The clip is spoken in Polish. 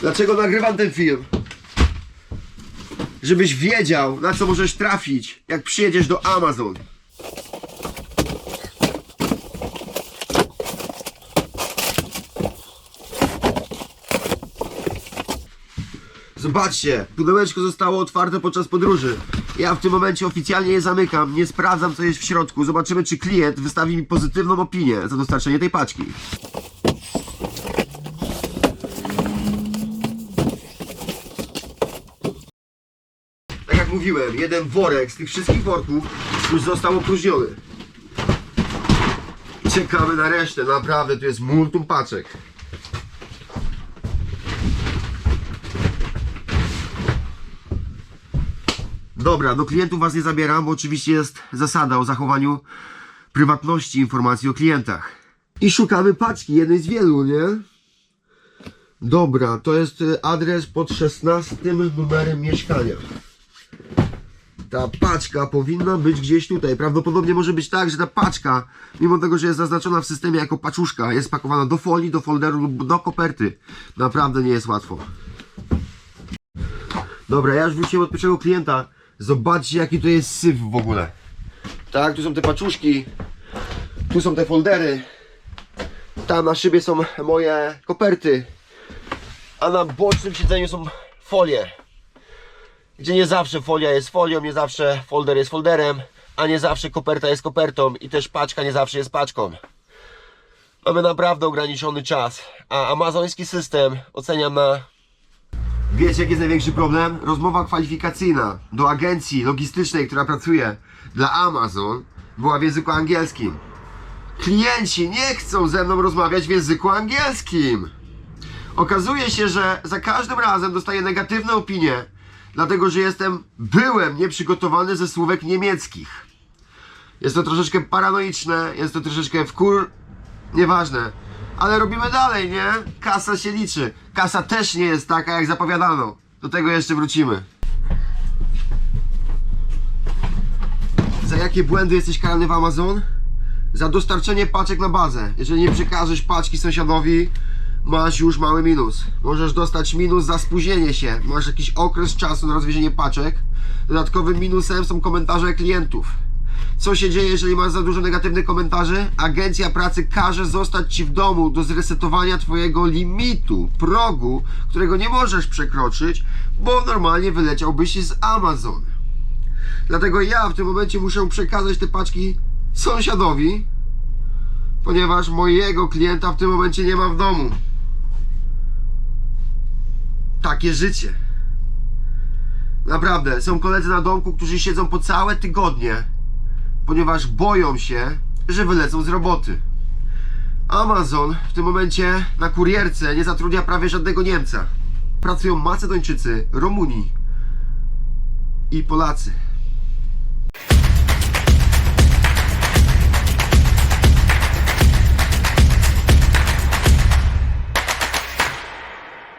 Dlaczego nagrywam ten film? Żebyś wiedział, na co możesz trafić, jak przyjedziesz do Amazon. Zobaczcie, pudełeczko zostało otwarte podczas podróży. Ja w tym momencie oficjalnie je zamykam, nie sprawdzam co jest w środku. Zobaczymy, czy klient wystawi mi pozytywną opinię za dostarczenie tej paczki. Mówiłem, jeden worek z tych wszystkich worków już został opróżniony. Czekamy na resztę, naprawdę, tu jest multum paczek. Dobra, do klientów was nie zabieram, bo oczywiście jest zasada o zachowaniu prywatności informacji o klientach. I szukamy paczki, jednej z wielu, nie? Dobra, to jest y, adres pod 16 numerem mieszkania. Ta paczka powinna być gdzieś tutaj. Prawdopodobnie może być tak, że ta paczka, mimo tego, że jest zaznaczona w systemie jako paczuszka, jest pakowana do folii, do folderu lub do koperty. Naprawdę nie jest łatwo. Dobra, ja już wróciłem od pierwszego klienta. Zobaczcie, jaki to jest syf w ogóle. Tak, tu są te paczuszki, tu są te foldery, tam na szybie są moje koperty, a na bocznym siedzeniu są folie. Gdzie nie zawsze folia jest folią, nie zawsze folder jest folderem, a nie zawsze koperta jest kopertą i też paczka nie zawsze jest paczką. Mamy naprawdę ograniczony czas, a amazoński system oceniam na Wiecie, jaki jest największy problem? Rozmowa kwalifikacyjna do agencji logistycznej, która pracuje dla Amazon, była w języku angielskim. Klienci nie chcą ze mną rozmawiać w języku angielskim. Okazuje się, że za każdym razem dostaję negatywne opinie, dlatego że jestem, byłem nieprzygotowany ze słówek niemieckich. Jest to troszeczkę paranoiczne, jest to troszeczkę wkur... Nieważne. Ale robimy dalej, nie? Kasa się liczy. Kasa też nie jest taka, jak zapowiadano. Do tego jeszcze wrócimy. Za jakie błędy jesteś karany w Amazon? Za dostarczenie paczek na bazę. Jeżeli nie przekażesz paczki sąsiadowi, masz już mały minus. Możesz dostać minus za spóźnienie się. Masz jakiś okres czasu na rozwiezienie paczek. Dodatkowym minusem są komentarze klientów. Co się dzieje, jeżeli masz za dużo negatywnych komentarzy? Agencja pracy każe zostać ci w domu do zresetowania twojego limitu, progu, którego nie możesz przekroczyć, bo normalnie wyleciałbyś z Amazon. Dlatego ja w tym momencie muszę przekazać te paczki sąsiadowi, ponieważ mojego klienta w tym momencie nie ma w domu. Takie życie. Naprawdę, są koledzy na domku, którzy siedzą po całe tygodnie, ponieważ boją się, że wylecą z roboty. Amazon w tym momencie na kurierce nie zatrudnia prawie żadnego Niemca. Pracują Macedończycy, Rumuni i Polacy.